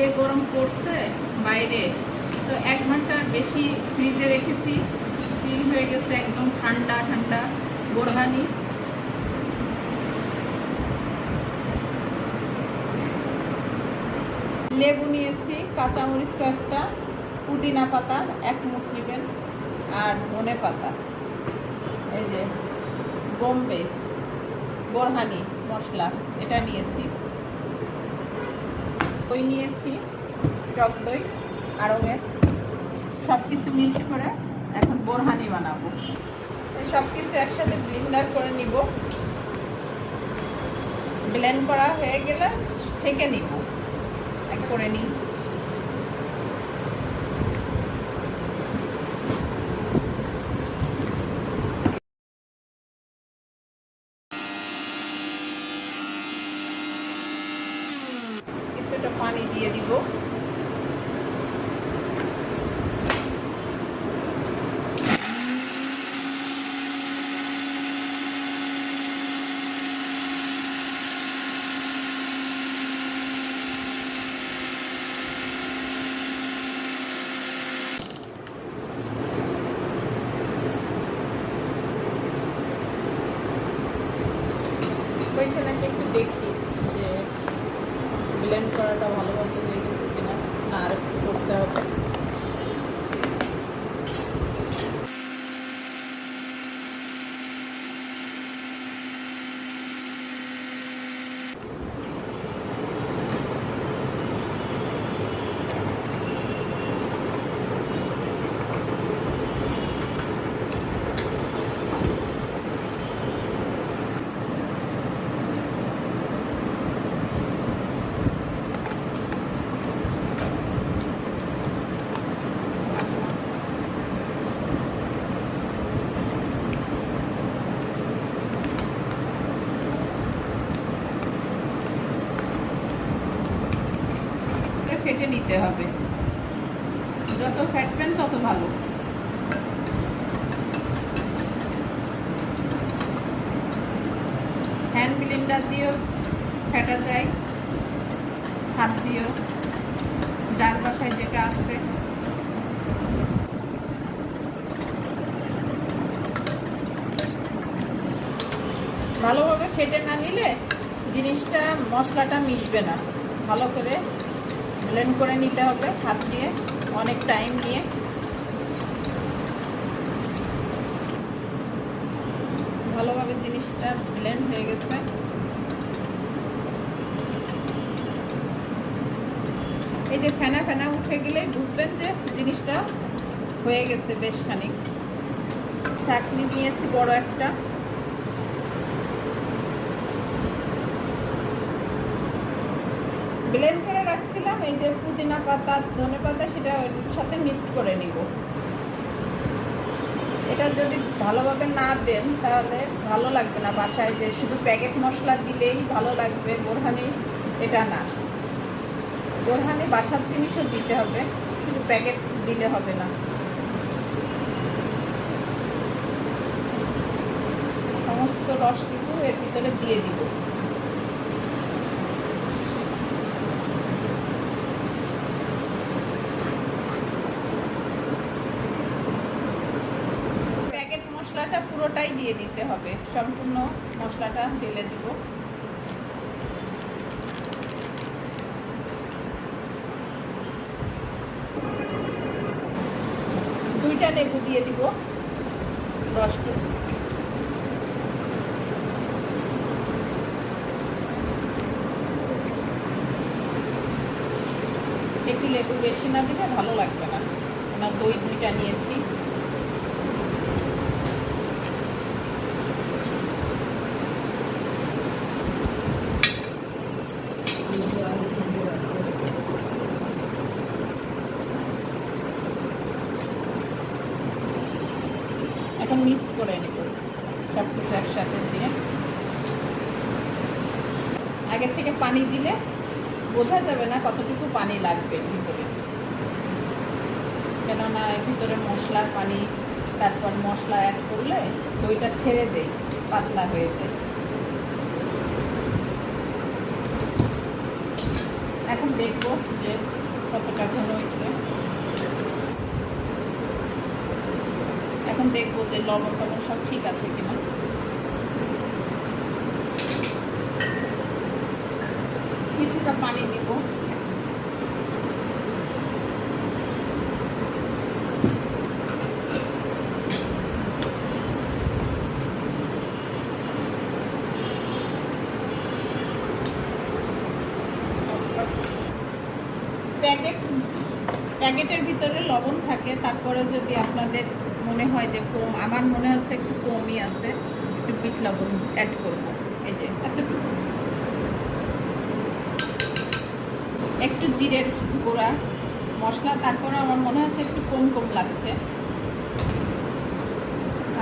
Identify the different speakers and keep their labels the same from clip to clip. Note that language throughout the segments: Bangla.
Speaker 1: যে গরম পড়ছে বাইরে, তো এক ঘণ্টার বেশি ফ্রিজে রেখেছি। চিল হয়ে গেছে একদম ঠান্ডা ঠান্ডা বোরহানি। লেবু নিয়েছি, কাঁচামরিচ কয়েকটা, পুদিনা পাতা, এক মুঠ নেবেন, আর ধনে পাতা। এই যে বোম্বে, বোরহানি মশলা, এটা নিয়েছি। দই নিয়েছি, টক দই আরঙের সব কিছু মিক্স করে এখন বোরহানি বানাবো। সব কিছু একসাথে ব্লেন্ডার করে নিব। ব্লেন্ড করা হয়ে গেলে সেঁকে নিব। করে নিই। কিছুটা পানি দিয়ে দিব হয়েছে নাকি একটু দেখি যে ব্লেন্ড করাটা ভালোভাবে হয়ে গেছে কিনা না আর একটু করতে হবে এটা ফেটে নিতে হবে। যত ফ্যাটবেন তত ভালো। হ্যান্ড ব্লেন্ডার দিয়েও ফেটা যায়, হাত দিয়েও, যার বাসায় যেটা আছে। ভালোভাবে ফেটে না নিলে জিনিসটা, মশলাটা মিশবে না। ভালো করে ব্লেন্ড করে নিতে হবে, হাত দিয়ে, অনেক টাইম নিয়ে। ভালোভাবে জিনিসটা ব্লেন্ড হয়ে গেছে। এই যে ফেনা ফেনা উঠে গেলেই বুঝবেন যে জিনিসটা হয়ে গেছে বেশ খানিক। চাটনি নিয়েছি বড় একটা। ব্লেন্ড করে রাখছিলাম, এই যে পুদিনা পাতা, ধনে পাতা, সেটা সাথে মিক্সড করে নিব। এটা যদি ভালোভাবে না দেন, তাহলে ভালো লাগবে না বাসায় যে শুধু প্যাকেট মশলা দিলেই ভালো লাগবে, বোরহানি এটা না। বোরহানি বাসার জিনিসও দিতে হবে, শুধু প্যাকেট দিলে হবে না। সমস্ত রসটুকু এর ভিতরে দিয়ে দিব প্যাকেট মশলাটা পুরোটাই দিয়ে দিতে হবে। সম্পূর্ণ মশলাটা ঢেলে দিব। দুইটা লেবু দিয়ে দিব রসটু একটু লেবু বেশি না দিলে ভালো লাগবে না। না দই দুইটা নিয়েছি এখন মিক্সড করে নেব। সব কিছু একসাথে দিয়ে। আগের থেকে পানি দিলে বোঝা যাবে না কতটুকু পানি লাগবে ভিতরে। কেননা ভিতরে মশলার পানি, তারপর মশলা অ্যাড করলে দইটা ছেড়ে দেয়, পাতলা হয়ে যায়। এখন দেখব যে কতটা ঘন হয়েছে। এখন দেখব যে লবণ টবণ সব ঠিক আছে কিনা। কিছুটা পানি দিব। প্যাকেট প্যাকেটের ভিতরে লবণ থাকে, তারপরে যদি আপনাদের মনে হয় যে কম, আমার মনে হচ্ছে একটু কমই আছে। একটু বিট লবণ অ্যাড করব। এই যে, এতটুকু। একটু জিরের গুঁড়া, মশলা, তারপরে আমার মনে হচ্ছে একটু কম কম লাগছে।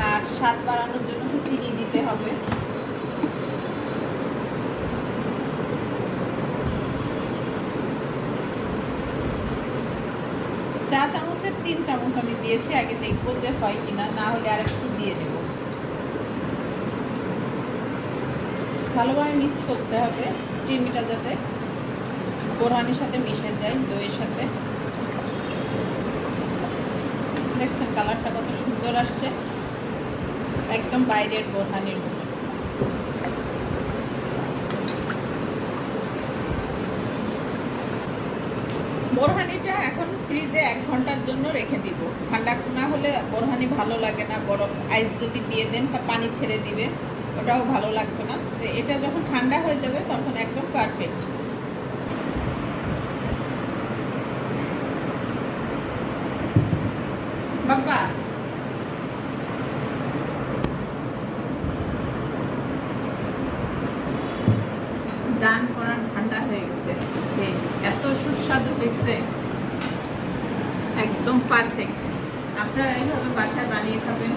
Speaker 1: আর স্বাদ বাড়ানোর জন্য তো চিনি দিতে হবে। চা চামচের তিন চামচ আমি দিয়েছি, আগে দেখব যে হয় কিনা, না হলে আর একটু দিয়ে দেব। ভালোভাবে মিক্স করতে হবে চিনিটা যাতে বোরহানির সাথে মিশে যায়, দইয়ের সাথে। দেখছেন কালারটা কত সুন্দর আসছে, একদম বাইরের বোরহানির মতো। বোরহানিটা এখন ফ্রিজে এক ঘণ্টার জন্য রেখে দিব। ঠান্ডা না হলে বোরহানি ভালো লাগে না, বরফ আইস যদি দিয়ে দেন তা পানি ছেড়ে দিবে, ওটাও ভালো লাগবে না। তো এটা যখন ঠান্ডা হয়ে যাবে তখন একদম পারফেক্ট বাবা। জান করার ঠান্ডা হয়ে গেছে। এত সুস্বাদু হয়েছে। একদম পারফেক্ট আপনারা এইভাবে বাসায় বানিয়ে খাবেন।